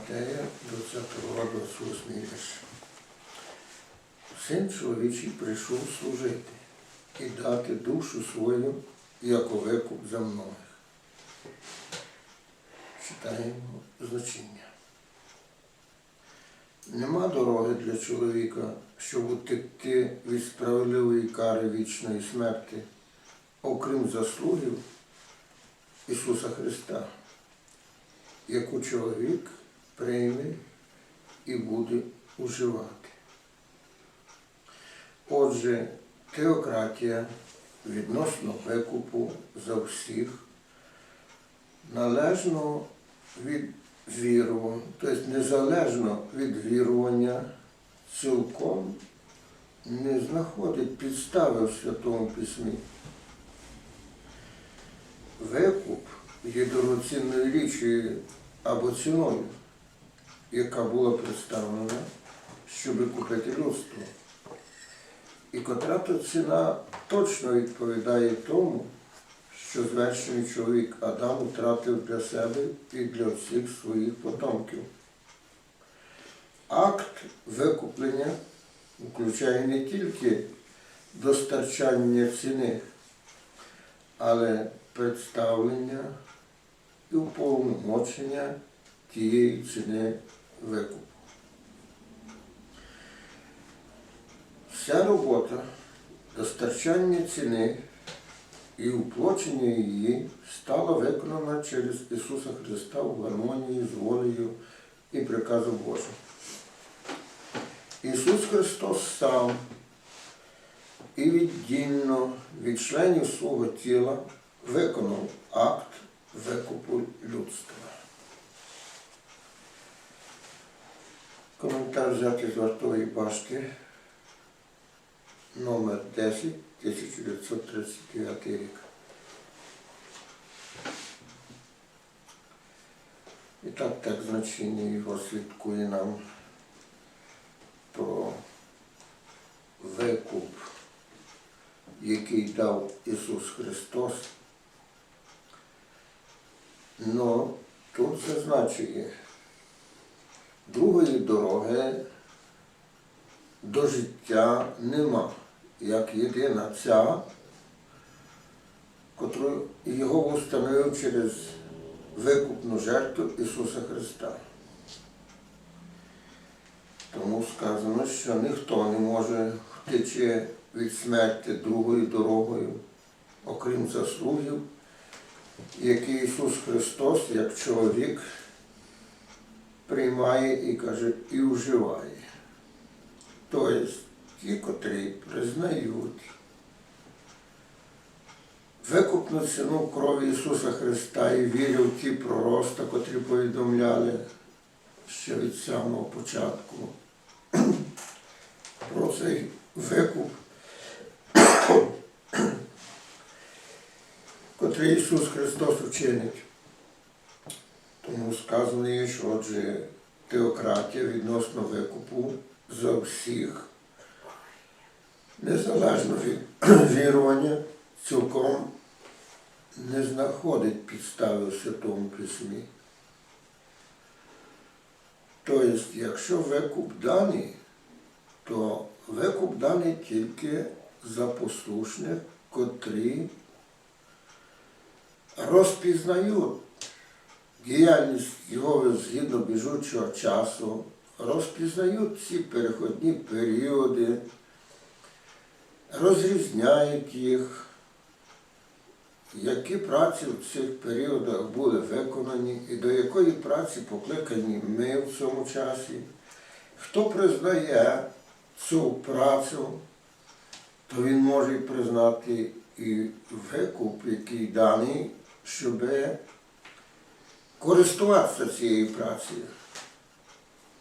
Матея, 20 глава, 28 вірш. Син чоловічий прийшов служити і дати душу свою, як овеку за многих. Читаємо значення. Нема дороги для чоловіка, щоб утекти від справедливої кари вічної смерти, окрім заслугів Ісуса Христа, яку чоловік прийме і буде уживати. Отже, теократія відносно викупу за всіх належно від вірування, тобто незалежно від вірування, цілком не знаходить підстави в Святому Письмі. Викуп є дорогоцінною річчю або ціною, яка була представлена, щоб купити людство. І котра то ціна точно відповідає тому, що звершений чоловік Адам втратив для себе і для всіх своїх потомків. Акт викуплення включає не тільки достачання ціни, але представлення і уповномочення тієї ціни викупу. Вся робота достачання ціни і уплочення її стала виконана через Ісуса Христа в гармонії з волею і приказом Божим. Ісус Христос сам і віддільно від членів свого тіла виконав акт викупу людства. Коментар взятий з вартової башки номер 10, 1939 рік. І так, так значення його слідкує нам про викуп, який дав Ісус Христос. Но тут зазначує, другої дороги до життя нема, як єдина ця, котру його встановив через викупну жертву Ісуса Христа. Тому сказано, що ніхто не може втече від смерті другою дорогою, окрім заслугів, які Ісус Христос, як чоловік, приймає і каже, і вживає. Тобто ті, котрі признають викупну ціну крові Ісуса Христа і вірять в ті пророста, котрі повідомляли ще від самого початку про цей викуп, котрий Ісус Христос учинить. Тому сказано що отже теократія відносно викупу за всіх, незалежно від вірування, цілком не знаходить підстави в Святому Письмі. Тобто, якщо викуп даний, то викуп даний тільки за послушних, котрі розпізнають діяльність його згідно біжучого часу, розпізнають ці переходні періоди, розрізняють їх, які праці в цих періодах були виконані і до якої праці покликані ми в цьому часі. Хто признає цю працю, то він може признати і викуп, який даний, щоб користуватися цією працею.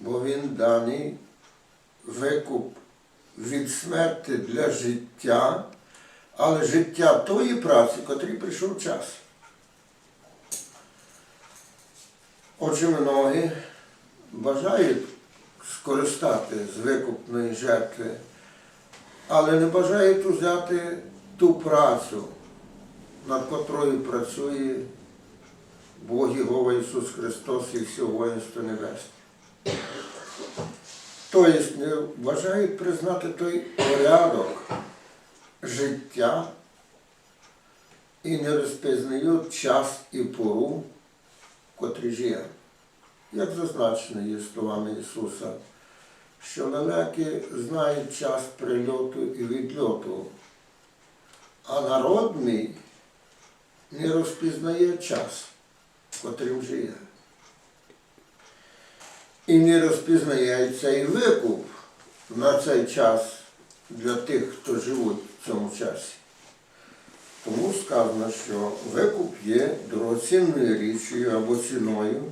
Бо він даний викуп від смерти для життя, але життя тої праці, котрій прийшов час. Отже, многі бажають скористати з викупної жертви, але не бажають взяти ту працю, над котрою працює Бог Єгова Ісус Христос і все воїнство небесне. Тобто не бажають признати той порядок життя і не розпізнають час і пору, котрі живе. Як зазначено є словами Ісуса, що лелеки знають час прильоту і відльоту, а народ мій не розпізнає час, котрим живе. І не розпізнає цей викуп на цей час для тих, хто живуть в цьому часі. Тому сказано, що викуп є дорогоцінною річчю або ціною,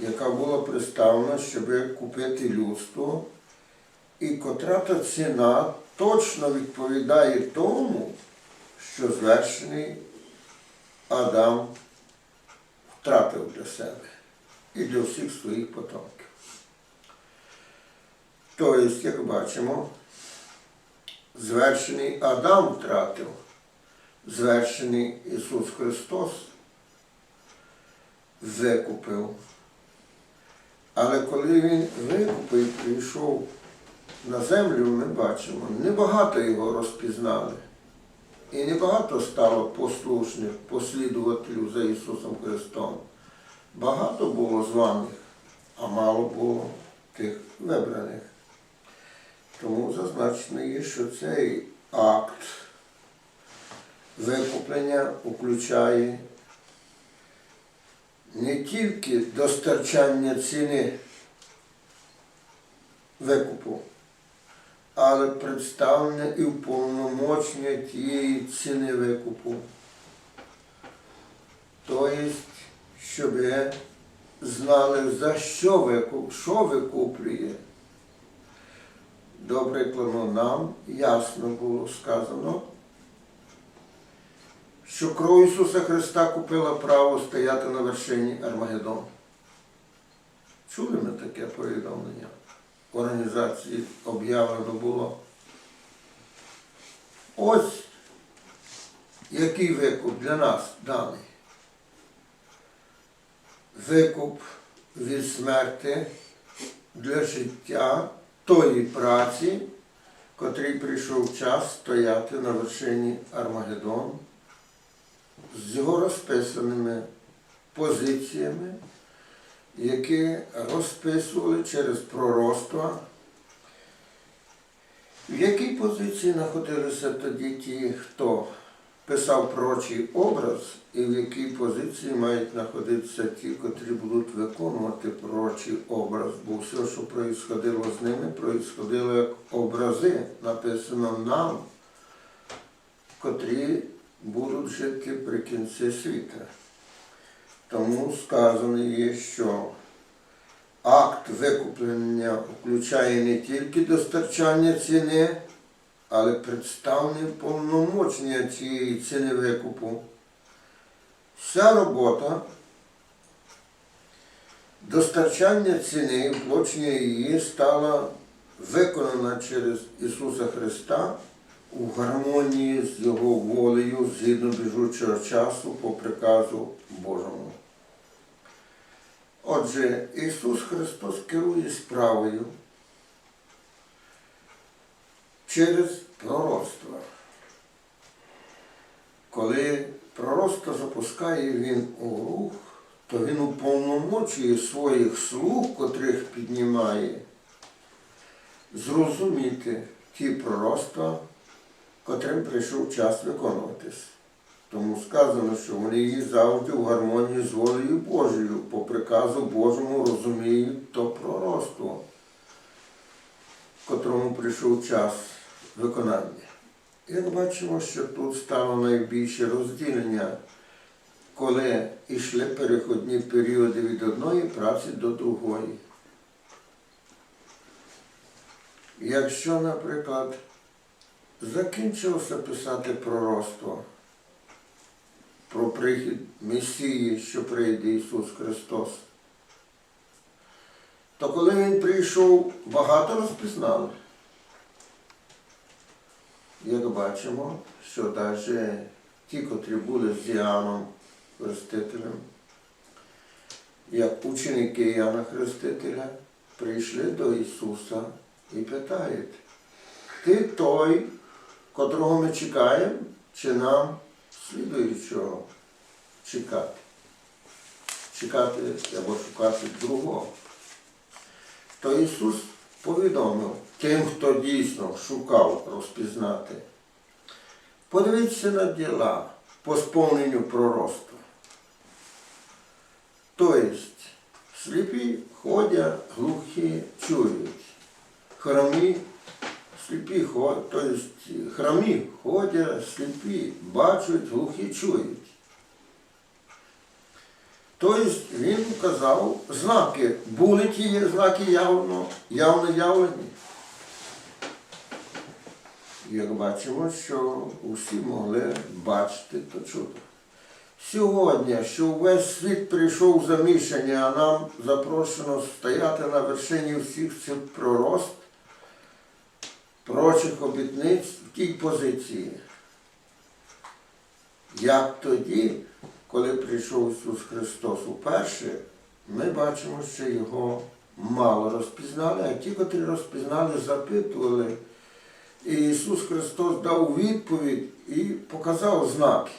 яка була представлена, щоб купити людство, і котра та ціна точно відповідає тому, що звершений Адам втратив для себе і для всіх своїх потомків. Тобто, як бачимо, звершений Адам втратив, звершений Ісус Христос викупив. Але коли Він викупив і прийшов на землю, ми бачимо, небагато його розпізнали. І небагато стало послушних послідувателів за Ісусом Христом. Багато було званих, а мало було тих вибраних. Тому зазначено є, що цей акт викуплення включає не тільки достачання ціни викупу, але представлення і уповномочення тієї ціни викупу. Тобто, щоб знали, за що викуп, що викуплює. До прикладу, нам ясно було сказано, що кров Ісуса Христа купила право стояти на вершині Армагеддону. Чули ми таке повідомлення? Організації об'явлено було. Ось який викуп для нас даний. Викуп від смерти для життя тої праці, котрій прийшов час стояти на вершині Армагеддону з його розписаними позиціями, які розписували через пророцтва, в якій позиції знаходилися тоді ті, хто писав пророчий образ, і в якій позиції мають знаходитися ті, котрі будуть виконувати пророчий образ, бо все, що происходило з ними, происходило як образи, написано нам, котрі будуть жити при кінці світа. Тому сказано є, що акт викуплення включає не тільки достачання ціни, але представлення повномочення цієї ціни викупу. Вся робота достачання ціни, вплочення її стала виконана через Ісуса Христа у гармонії з Його волею згідно біжучого часу по приказу Божому. Отже, Ісус Христос керує справою через пророцтво. Коли пророцтво запускає він у рух, то він уповномочує своїх слуг, котрих піднімає, зрозуміти ті пророцтва, котрим прийшов час виконуватись. Тому сказано, що її завжди в гармонії з волею Божою, по приказу Божому розуміють то пророцтво, котрому прийшов час виконання. Як бачимо, що тут стало найбільше розділення, коли йшли переходні періоди від одної праці до другої. Якщо, наприклад, закінчилося писати пророцтво про прихід Месії, що прийде Ісус Христос, то коли Він прийшов, багато розпізнали. Як бачимо, що навіть ті, котрі були з Діаном Хрестителем, як ученики Яна Хрестителя прийшли до Ісуса і питають, ти той, котрого ми чекаємо, чи нам слідуючого чекати? Чекати або шукати другого. То Ісус повідомив тим, хто дійсно шукав розпізнати. Подивіться на діла по сповненню пророцтва. Тобто, сліпі ходять, глухі чують. Хромі, сліпі ходять, тобто хромі ходять, сліпі, бачать, глухі чують. Тобто він вказав знаки. Були ті знаки явно, явно явлені. Як бачимо, що усі могли бачити то чудо. Сьогодні, що весь світ прийшов замішання, а нам запрошено стояти на вершині всіх цих пророст, прочих обітниць в тій позиції. Як тоді, коли прийшов Ісус Христос уперше, ми бачимо, що його мало розпізнали, а ті, котрі розпізнали, запитували. І Ісус Христос дав відповідь і показав знаки.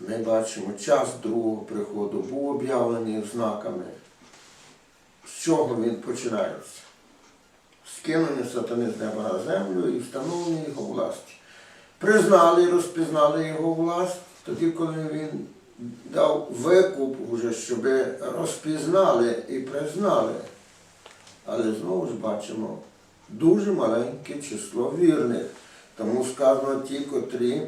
Ми бачимо, час другого приходу був об'явлений знаками. З чого він починається? Скинення сатани з неба на землю і встановлення його власті. Признали і розпізнали його власть, тоді, коли він дав викуп, уже, щоб розпізнали і признали. Але знову ж бачимо дуже маленьке число вірних. Тому сказано ті, котрі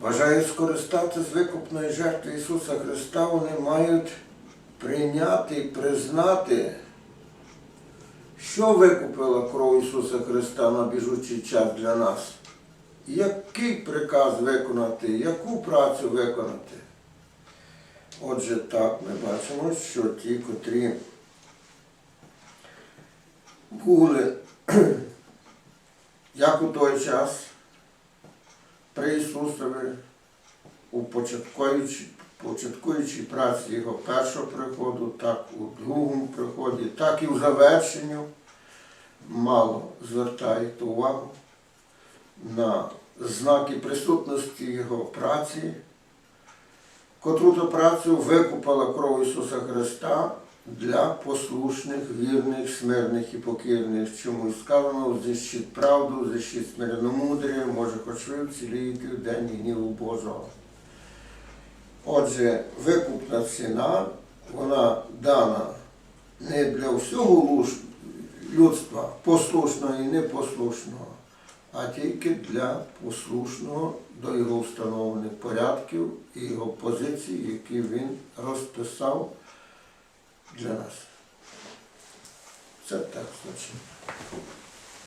бажають скористатися з викупної жертви Ісуса Христа, вони мають прийняти і признати, що викупила кров Ісуса Христа на біжучий час для нас. Який приказ виконати, яку працю виконати? Отже, так ми бачимо, що ті, котрі були, як у той час, при Ісусові, у початкуючій, початкуючій праці Його першого приходу, так у другому приході, так і в завершенню, мало звертають увагу на знаки присутності Його праці, котру то працю викупала кров Ісуса Христа для послушних, вірних, смирних і покірних. Чому й сказано, зищить правду, зищить смиренномудрі, може хоч ви вцілієте в день гніву Божого. Отже, викупна ціна, вона дана не для всього людства, послушного і непослушного, а тільки для послушного до його встановлених порядків і його позицій, які він розписав для нас. Це так значить.